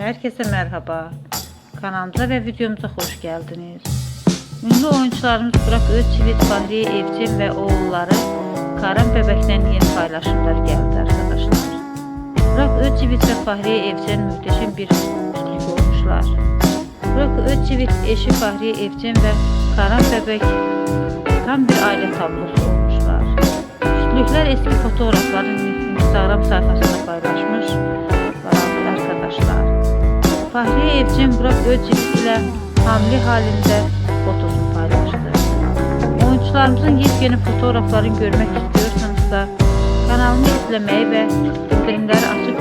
Herkese merhaba. Kanalımıza ve videomuza hoş geldiniz. Ünlü oyuncularımız Burak Özçivit, Fahriye Evcin ve oğulları Karan Bebek'ten yeni paylaşımlar geldi arkadaşlar. Burak Özçivit ve Fahriye Evcin muhteşem bir üçlük olmuşlar. Burak Özçivit, eşi Fahriye Evcin ve Karan Bebek tam bir aile tablosu olmuşlar. Üçlükler eski fotoğraflarını Instagram sayfasında paylaşmış arkadaşlar. Fahriye Evcin Burak Özçivit ile hamile halinde fotosunu paylaştı. Oyuncularımızın yepyeni fotoğraflarını görmek istiyorsanız da kanalımı izlemeyi ve bildirimleri açıp